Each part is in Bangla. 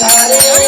রাম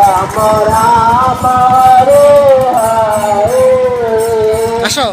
রাম রাম আসো।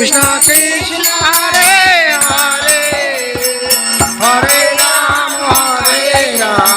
Krishna Krishna Hare Hare Hare Ram Hare Ram